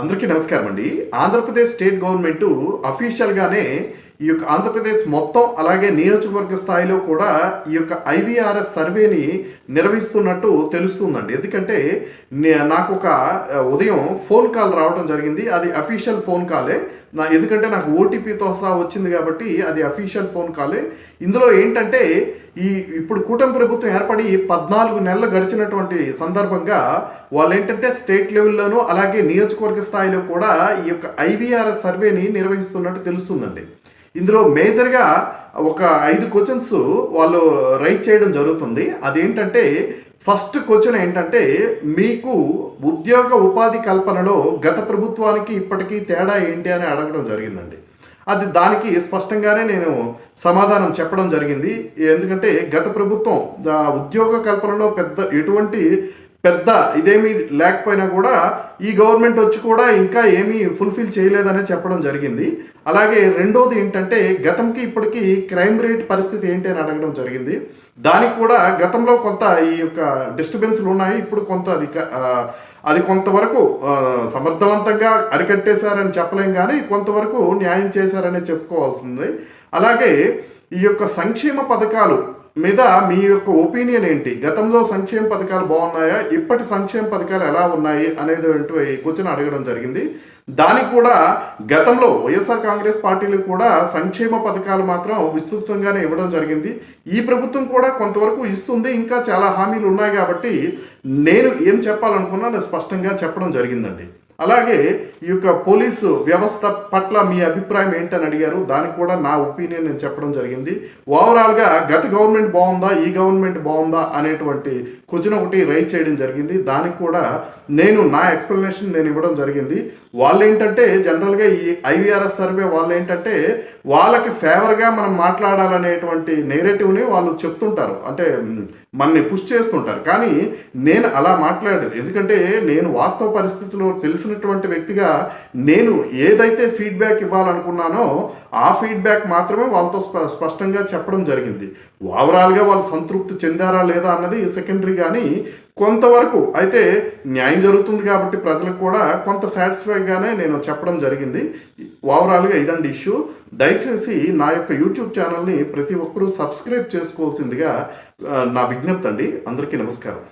అందరికీ నమస్కారం అండి. ఆంధ్రప్రదేశ్ స్టేట్ గవర్నమెంట్ అఫీషియల్గానే ఈ యొక్క ఆంధ్రప్రదేశ్ మొత్తం అలాగే నియోజకవర్గ స్థాయిలో కూడా ఈ యొక్క ఐవీఆర్ఎస్ సర్వేని నిర్వహిస్తున్నట్టు తెలుస్తుందండి. ఎందుకంటే నాకు ఒక ఉదయం ఫోన్ కాల్ రావడం జరిగింది. అది అఫీషియల్ ఫోన్ కాలే. నా ఎందుకంటే నాకు ఓటీపీతో సహా వచ్చింది కాబట్టి అది అఫీషియల్ ఫోన్ కాలే ఇందులో ఏంటంటే ఈ ఇప్పుడు కూటమి ప్రభుత్వం ఏర్పడి పద్నాలుగు నెలలు గడిచినటువంటి సందర్భంగా వాళ్ళు ఏంటంటే స్టేట్ లెవెల్లోనూ అలాగే నియోజకవర్గ స్థాయిలో కూడా ఈ యొక్క ఐవీఆర్ సర్వేని నిర్వహిస్తున్నట్టు తెలుస్తుందండి. ఇందులో మేజర్గా ఒక ఐదు క్వశ్చన్స్ వాళ్ళు రైట్ చేయడం జరుగుతుంది. అదేంటంటే ఫస్ట్ క్వశ్చన్ ఏంటంటే మీకు ఉద్యోగ ఉపాధి కల్పనలో గత ప్రభుత్వానికి ఇప్పటికీ తేడా ఏంటి అని అడగడం జరిగిందండి. అది దానికి స్పష్టంగానే నేను సమాధానం చెప్పడం జరిగింది. ఎందుకంటే గత ప్రభుత్వం ఉద్యోగ కల్పనలో పెద్ద ఎటువంటి పెద్ద ఇదేమీ లేకపోయినా కూడా ఈ గవర్నమెంట్ వచ్చి కూడా ఇంకా ఏమీ ఫుల్ఫిల్ చేయలేదనే చెప్పడం జరిగింది. అలాగే రెండోది ఏంటంటే గతంకి ఇప్పటికి క్రైమ్ రేట్ పరిస్థితి ఏంటి అని అడగడం జరిగింది. దానికి కూడా గతంలో కొంత ఈ యొక్క డిస్టర్బెన్స్లు ఉన్నాయి ఇప్పుడు కొంత అది అది కొంతవరకు సమర్థవంతంగా అరికట్టేశారని చెప్పలేం కానీ కొంతవరకు న్యాయం చేశారనే చెప్పుకోవాల్సింది. అలాగే ఈ యొక్క సంక్షేమ పథకాలు మీద మీ యొక్క ఒపీనియన్ ఏంటి? గతంలో సంక్షేమ పథకాలు బాగున్నాయా? ఇప్పటి సంక్షేమ పథకాలు ఎలా ఉన్నాయి అనేది క్వశ్చన్ అడగడం జరిగింది. దానికి కూడా గతంలో వైఎస్ఆర్ కాంగ్రెస్ పార్టీలు కూడా సంక్షేమ పథకాలు మాత్రం విస్తృతంగానే ఇవ్వడం జరిగింది. ఈ ప్రభుత్వం కూడా కొంతవరకు ఇస్తుంది ఇంకా చాలా హామీలు ఉన్నాయి కాబట్టి నేను ఏం చెప్పాలనుకున్నా స్పష్టంగా చెప్పడం జరిగిందండి. అలాగే ఈ యొక్క పోలీసు వ్యవస్థ పట్ల మీ అభిప్రాయం ఏంటని అడిగారు. దానికి కూడా నా ఒపీనియన్ నేను చెప్పడం జరిగింది. ఓవరాల్గా గత గవర్నమెంట్ బాగుందా? ఈ గవర్నమెంట్ బాగుందా? అనేటువంటి క్వశ్చన్ ఒకటి రైట్ చేయడం జరిగింది. దానికి కూడా నేను నా ఎక్స్ప్లెనేషన్ నేను ఇవ్వడం జరిగింది. వాళ్ళు ఏంటంటే జనరల్గా ఈ ఐవీఆర్ఎస్ సర్వే వాళ్ళు ఏంటంటే వాళ్ళకి ఫేవర్గా మనం మాట్లాడాలనేటువంటి నేరేటివ్ని వాళ్ళు చెప్తుంటారు. అంటే మనని పుష్ చేస్తుంటారు. కానీ నేను అలా మాట్లాడలేదు. ఎందుకంటే నేను వాస్తవ పరిస్థితిలో తెలిసినటువంటి వ్యక్తిగా నేను ఏదైతే ఫీడ్బ్యాక్ ఇవ్వాలనుకున్నానో ఆ ఫీడ్బ్యాక్ మాత్రమే వాళ్ళతో స్ప స్పష్టంగా చెప్పడం జరిగింది. ఓవరాల్గా వాళ్ళు సంతృప్తి చెందారా లేదా అన్నది సెకండరీ కానీ కొంతవరకు అయితే న్యాయం జరుగుతుంది కాబట్టి ప్రజలకు కూడా కొంత సాటిస్ఫైగానే నేను చెప్పడం జరిగింది. ఓవరాల్గా ఇదండి ఇష్యూ దయచేసి నా యొక్క యూట్యూబ్ ఛానల్ని ప్రతి ఒక్కరూ సబ్స్క్రైబ్ చేసుకోవాల్సిందిగా నా విజ్ఞప్తి అండి. అందరికీ నమస్కారం.